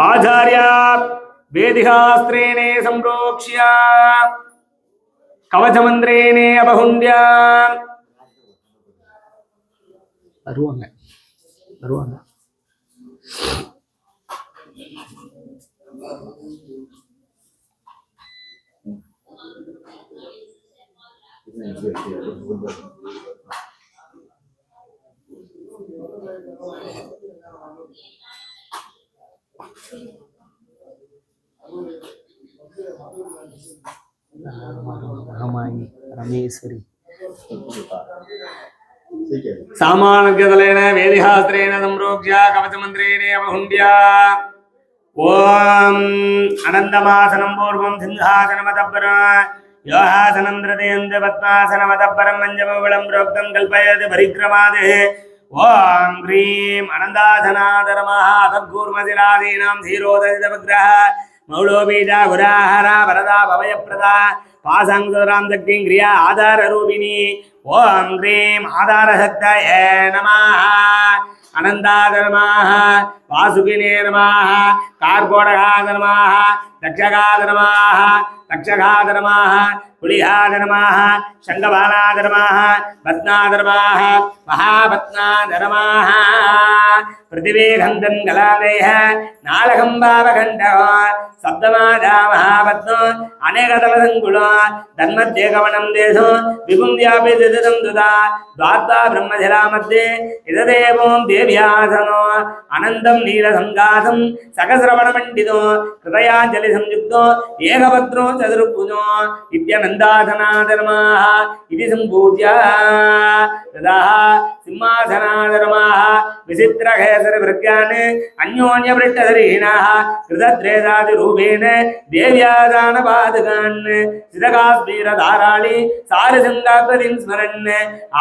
आचार्या वेदिकास्त्रेणे सम्प्रोक्ष्य कवचमन्त्रेणे अपहुण्ड्या வருவாங்க வருவாங்க ராமாயி ரமேஸ்வரி. சாமானகதலேன வேதிஹாஸ்திரேன சம்ரோக்யா கவசமந்திரேணே அவஹுண்ட்யா ஓம் அனந்தமாசனம் பூர்வம் சிந்தாசனமதப்பரம் யோகாசனம் ஹிருதேந்திர பத்மாசனமதப்பரம் மஞ்சமவளம் ரோக்தம் கல்பயது பரிக்ரமாது ஓம் ஹ்ரீம் அனந்தாசனாதரமாக அதர்கூர்மதிராதீனாம் தீரோதரிதபத்ரஹ மௌலோபீஜா குராஹரா வரதா பவயப்பிரதா பாசாங்குதராம் சக்திங் கிரியா ஆதார ரூபிணி ஓம் ஹ்ரீம் ஆதாரசக்தய நமாக अनन्दाधर्माः वासुकिने नमः कार्कोटकाधर्माः दक्षकाधर्माः तक्षकाधर्माः पुलिहाधर्माः शङ्खबालाधर्माः पद्माधर्माः महापद्माधर्माः पृथिवीखन्दन् कलादयः नालकम्बावखण्डः సప్తమాజామహాపద్మో అనేకతలసంకుళో ధన్మధ్యే గమనం దేశో విపుం వ్యాపి దిదం దుదా ద్వాద్వా బ్రహ్మధిరా మధ్యే ఇదదేవం దేవ్యాసనో అనంతం నీలసంగాసం సహస్రవణమండితో హృదయాంజలి సంయుక్తో ఏకపత్రో చతుర్భుజో ఇత్యనందాసనాధర్మా ఇది సంపూజ్య తదా సింహాసనాధర్మా విచిత్రకేసరి భృత్యాన్ అన్యోన్యవృట్టధరీణా కృతద్రేదాది రూప രൂപേണ ദേവ്യാദാന പാതകാണ് സ്ഥിരകാശ്മീര ധാരാളി സാരസിന്ദാഗ്രതിം സ്മരൻ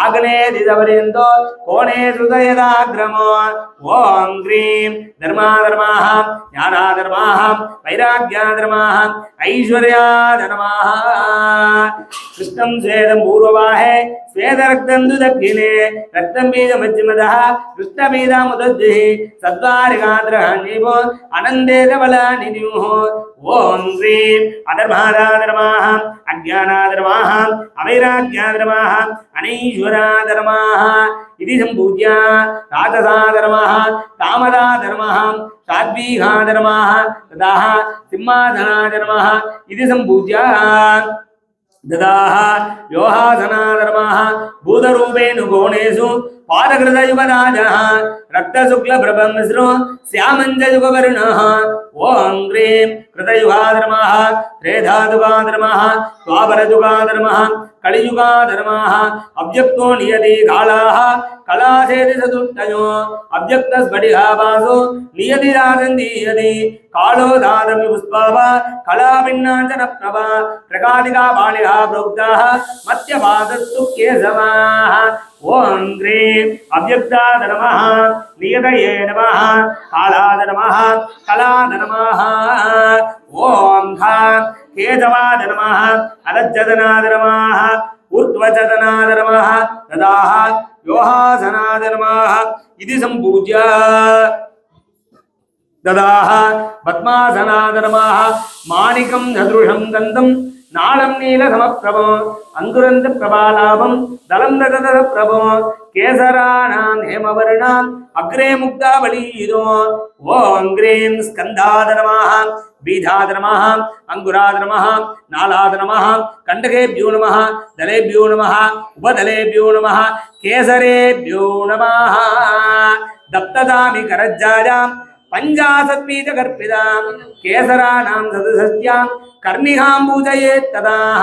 ആഗ്നേ ദിതപര്യന്തോ കോണേ ഹൃദയദാഗ്രമോ ഓം ക്രീം ധർമാധർമാഹ ജ്ഞാനാധർമാഹ വൈരാഗ്യാധർമാഹ ഐശ്വര്യാധർമാഹ കൃഷ്ണം സ്വേദം പൂർവവാഹേ స్వేదరక్తందు దక్షిణే రక్తం మీద మధ్యమద కృష్ణ మీద ముదజ్జి సద్వారిగాద్రహీవో అనందేదబలాని ఓం శ్రీం అధర్మాధర్మాహ అజ్ఞానాధర్మాహ అమైరాజ్ఞాధర్మాహ అనైశ్వరాధర్మాహ ఇది సంపూజ్య రాజసాధర్మాహ కామదాధర్మాహ సాద్వీహాధర్మాహ తదా సింహాధనాధర్మాహ ఇది సంపూజ్య ददाः योहासनाधर्माः भूतरूपेणुकोणेषु पादकृतयुगराजः रक्तशुक्लप्रभमिश्रो श्यामञ्जयुगवर्णः ॐ ह्रीं कृतयुगाधर्माः त्रेधातुगाधर्माः द्वापरयुगाधर्मः కలియుగా ధర్మా అవ్యక్తో నియతి కాళా కళాచేతి చతుర్థయో అవ్యక్త స్ఫటిహాసు నియతి రాజందీయతి కాళో దాదమి పుష్పావ కళా కళాభిన్నాంజన ప్రభ ప్రకాళికా బాళి ప్రోక్తా మత్యవాదస్సు కేశవా ఓం హ్రీం అవ్యక్త ధర్మ నియతయే నమ కాళా ధర్మ కళా నమ ఓం ధా கேதவாத நம அலஜதனாத நம ஊர்த்வஜதனாத நம ததாக யோகாசனாத நம இது சம்பூஜ்ய ததாக பத்மாசனாத நம மாணிக்கம் சதுருஷம் தந்தம் நாளம் நீல சமப்பிரபோ அங்குரந்த பிரபாலாபம் தலம் ததத பிரபோ கேசராணாம் ஹேமவர்ணாம் அக்ரே முக்தாவளீரோ ஓம் கிரீம் ஸ்கந்தாதரமாக பீஜாதரமாக அங்குராதரமாக நாலாதரமாக கண்டகேபியோ நம தலேபியோ நம உபதலேபியோ நம கேசரேபியோ நம தப்ததாமி கரஜ்ஜாஜாம் பஞ்சாசத்வீத கற்பிதாம் கேசராணாம் சதுசத்யாம் கர்ணிகாம்பூஜயே ததாக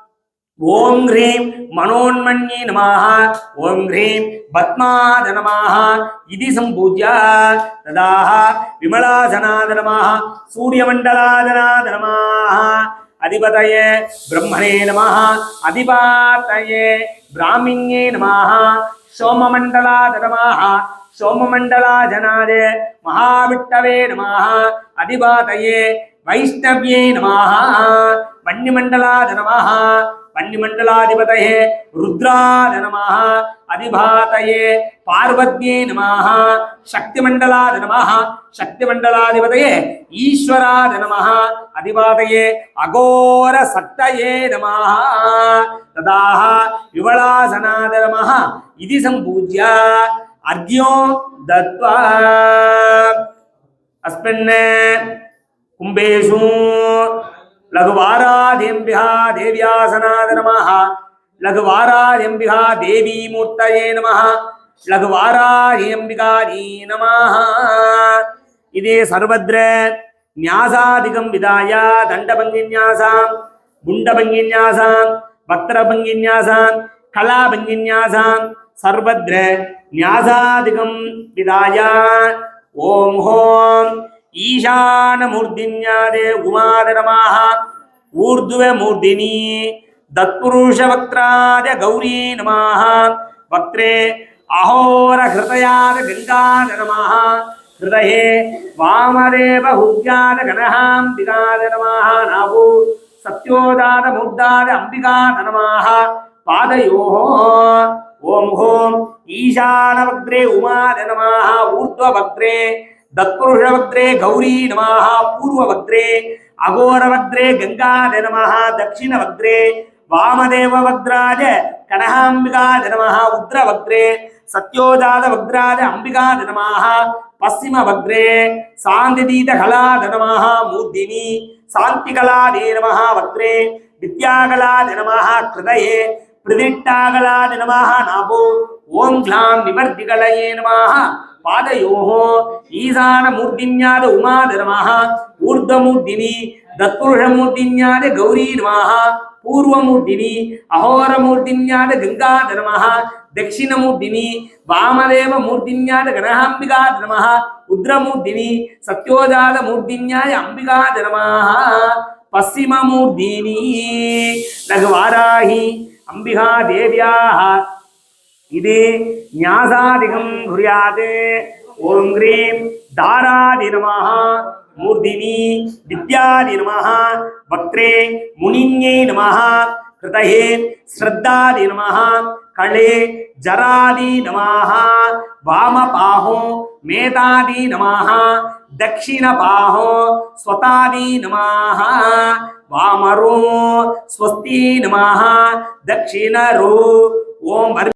ஓம் ஹ்ரீம் மனோன்மன்யே நமாக ஓம் ஹ்ரீம் பத்மாத நமாக இது சம்பூஜ்யா. ததாக விமலாசனாத நமாக சூரியமண்டலாதனாத நமாக அதிபதயே பிரம்மணே நமாக அதிபாத்தயே பிராமிண்யே நமாக சோமமண்டலாத நமாக சோமமண்டலாஜனாதே மகாவிட்டவே நமாக அதிபாதயே வைஷ்ணவ்யே நமாக வன்னிமண்டலாத பன்னிமண்டலாதிபதயே ருத்ராத நமாக அதிபாதையே பார்வத்யே நமாக சக்திமண்டலாத நமாக சக்திமண்டலாதிபதையே ஈஸ்வராத நமாக அதிபாதையே அகோர சக்தயே நமாக ததாக விவளாசனாத நமாக இது சம்பூஜ்ய அர்க்யோ தத்வா. அஸ்மின் கும்பேஷு. कुम्भेषु लघुवाराध्यम्बिहा देव्यासनाद नमः लघुवाराध्यम्बिहा देवीमूर्तये नमः लघुवाराह्यम्बिकायै नमः इति सर्वत्र न्यासादिकं विधाय दण्डभङ्गिन्यासां गुण्डभङ्गिन्यासां वक्त्रभङ्गिन्यासां कलाभङ्गिन्यासां सर्वत्र न्यासादिकं विधाय ॐ हों ఈశానమూర్ధిన్యాదే ఉమారమాహ ఊర్ధ్వ మూర్ధిని దత్పురుషవక్త్రాద గౌరీ నమ. వక్త్రే అహోరహృతయాద గంగాద నమ. హృదయే వామదేవ హృద్యాద గణహాం దిగాద నమ. నాభూ సత్యోదాద ముగ్ధాద అంబికా నమాహ పాదయో. ఓం హోం. ఈశానవగ్రే ఉమాద నమాహ ఊర్ధ్వవగ్రే தத்புருஷவக்ரே கௌரி நமாக பூர்வவக்ரே அகோரவக்ரே கங்காத நமக தட்சிணவக்ரே வாமதேவவக்ராஜ கனகாம்பிகாத நமக உத்ரவக்ரே சத்யோஜாத வக்ராஜ அம்பிகாத நமாக பசிமவக்ரே சாந்திதீத கலாத நமாக மூர்த்தினி சாந்திகலாதே நமக வக்ரே வித்யாகலாத நமக கிருதயே பிரதிட்டாகலாத நமாக நாபோ ஓம் கிளாம் நிவர்த்திகலயே நமாக పాదయోహో ఈశానమూర్తిన్యాద ఉమాద నమ ఊర్ధ్వమూర్తిని దత్పురుషమూర్తిన్యాద గౌరీ నమ పూర్వమూర్తిని అహోరమూర్తిన్యాద గంగాధర్మ నమ దక్షిణమూర్తిని వామదేవమూర్తిన్యాద గణహాంబికా నమ ఉద్రమూర్తిని సత్యోజాతమూర్తిన్యాయ అంబికాద నమ పశ్చిమమూర్తిని రఘువారాహి అంబిహా దేవ్యా इति न्यासादिकं दारादि नमः विद्यादि नमः, वक्त्रे मुनिन्ये नमः, कृतये श्रद्धादि नमः, कले जरादि नमः, वामपाहो मेधादि नमः, दक्षिणपाहो स्वतादि नमः, वामरो स्वस्ति नमः, दक्षिणरो ओम